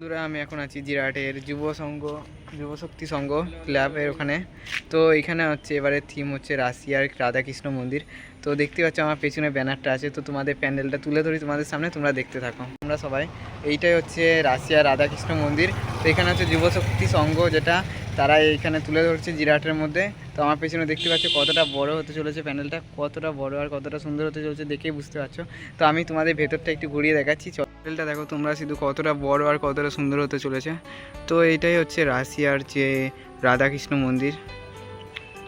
বন্ধুরা, আমি এখন আছি জিরাটের যুব সংঘ, যুব শক্তি সংঘ ক্লাবের ওখানে। তো এখানে হচ্ছে এবারে থিম হচ্ছে রাশিয়ার রাধাকৃষ্ণ মন্দির। তো দেখতে পাচ্ছ আমার পেছনে ব্যানারটা আছে, তো তোমাদের প্যান্ডেলটা তুলে ধরি তোমাদের সামনে, তোমরা দেখতে থাকো। তোমরা সবাই, এইটাই হচ্ছে রাশিয়ার রাধাকৃষ্ণ মন্দির। তো এখানে হচ্ছে যুব শক্তি সংঘ যেটা, তারা এইখানে তুলে ধরছে জিরাটের মধ্যে। তো আমার পেছনে দেখতে পাচ্ছ কতটা বড় হতে চলেছে প্যান্ডেলটা, কতটা বড় আর কতটা সুন্দর হতে চলেছে দেখেই বুঝতে পারছ। তো আমি তোমাদের ভেতরটা একটু ঘুরিয়ে দেখাচ্ছি প্যান্ডেলটা দেখো, তোমরা শুধু কতটা বড় আর কতটা সুন্দর হতে চলেছে। তো এইটাই হচ্ছে রাশিয়ার যে রাধাকৃষ্ণ মন্দির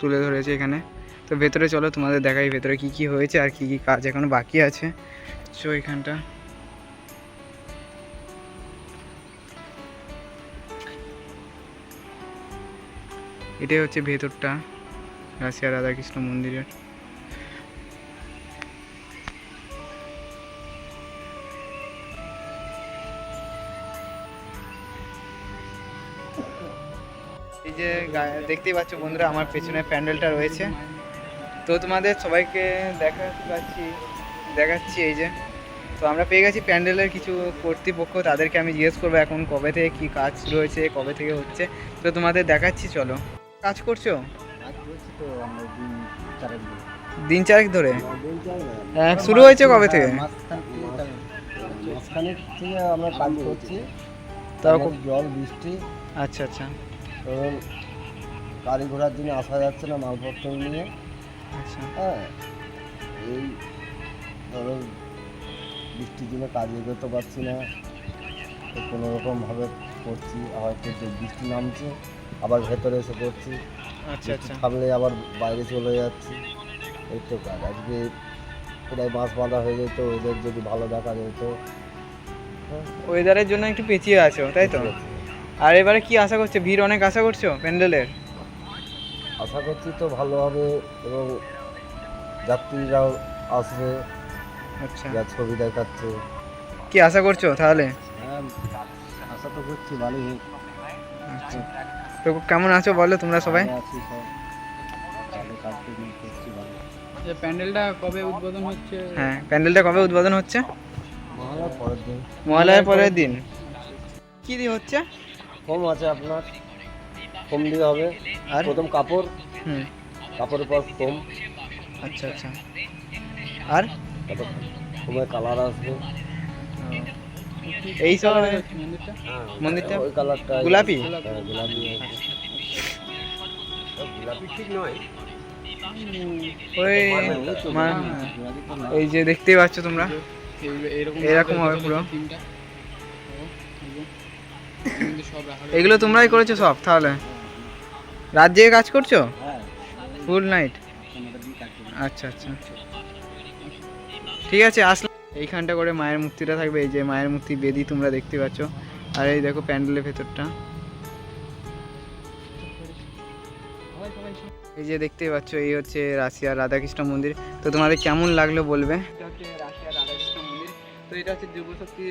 তুলে ধরেছে এখানে। তো ভেতরে চলো, তোমাদের দেখাই ভেতরে কি কি হয়েছে আর কি কি কাজ এখনও বাকি আছে। তো এখানটা। এটাই হচ্ছে ভেতরটা, রাশিয়া রাধাকৃষ্ণ মন্দিরের। এই যে দেখতেই পাচ্ছ বন্ধুরা আমার পেছনে প্যান্ডেলটা রয়েছে। তো তোমাদের সবাইকে দেখাতে পাচ্ছি দেখাচ্ছি এই যে। তো আমরা পেয়ে গেছি প্যান্ডেলের কিছু কর্তৃপক্ষ তাদেরকে আমি জিজ্ঞেস করব এখন কবে থেকে কী কাজ শুরু হয়েছে কবে থেকে হচ্ছে। তো তোমাদের দেখাচ্ছি চলো। কাজ করছ? তো দিন চারেক ধরে। হ্যাঁ, শুরু হয়েছে কবে থেকে? হ্যাঁ, আমরা কাজ করছি। তাও খুব জল বৃষ্টি। আচ্ছা আচ্ছা। ধরুন গাড়ি ঘোড়ার জন্য আসা যাচ্ছে না মালপত্র নিয়ে। আচ্ছা। হ্যাঁ এই ধরুন বৃষ্টির দিনে কাজে এগোতে পারছি না। কোনো রকমভাবে করছি আবার একটু বৃষ্টি নামছে আবার ভেতরে এসে করছি আচ্ছা আচ্ছা। থামলে আবার বাইরে চলে যাচ্ছি। এই তো কাজ। আজকে প্রায় মাছ বাঁধা হয়ে যেত ওদের যদি ভালো দেখা যেত। ওয়েদারের জন্য একটু পেঁচিয়ে আছো তাই তো? আর এবারে কি আশা করছ? ভিড় অনেক আশা করছ প্যান্ডেলের? আশা করছি তো ভালো হবে এবং যাত্রীরাও আসবে। আচ্ছা। যা ছবি দেখাচ্ছে। কি আশা করছ তাহলে? হ্যাঁ আশা তো করছি ভালোই আচ্ছা। তো কেমন আছো বলো তোমরা সবাই? যে প্যান্ডেলটা কবে উদ্বোধন হচ্ছে? হ্যাঁ প্যান্ডেলটা কবে উদ্বোধন হচ্ছে? মহালয়ার পরের দিন। মহালয়ার পরের দিন। কি দিয়ে হচ্ছে? কম আছে আপনার। কম দিয়ে হবে। আর? প্রথম কাপড়। হুম। কাপড়ের পর কম আচ্ছা আচ্ছা। আর? তারপর কমের কালার আসবে। এই সব মন্দিরটা? মন্দিরটা? ওই কালারটা গোলাপি? হ্যাঁ, গোলাপি গোলাপি ঠিক নয়। ওই এই যে দেখতেই পাচ্ছ তোমরা। এরকম হবে পুরো। এগুলো তোমরাই করেছ সব, তাহলে? রাত জেগে কাজ করছ? Full night. আচ্ছা আচ্ছা। ঠিক আছে, আসলে এইখানটা করে মায়ের মূর্তিটা থাকবে, এই যে মায়ের মূর্তি বেদি তোমরা দেখতে পাচ্ছ। আর এই দেখো প্যান্ডেলের ভেতরটা। এই যে দেখতেই পাচ্ছ, এই হচ্ছে রাশিয়ার রাধাকৃষ্ণ মন্দির। তো তোমাদের কেমন লাগল বলবে? তো এটা হচ্ছে যুবশক্তি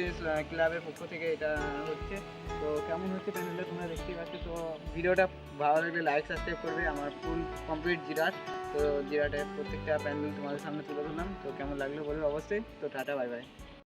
ক্লাবের পক্ষ থেকে এটা হচ্ছে। তো কেমন হচ্ছে প্যান্ডেলটা তোমরা দেখতে পাচ্ছ। তো ভিডিওটা ভালো লাগলে লাইক সাবস্ক্রাইব করবে আমার ফুল কমপ্লিট জিরাট। তো জিরাটের প্রত্যেকটা প্যান্ডেল তোমাদের সামনে তুলে ধরলাম। তো কেমন লাগল বলবে অবশ্যই। তো টাটা বাই বাই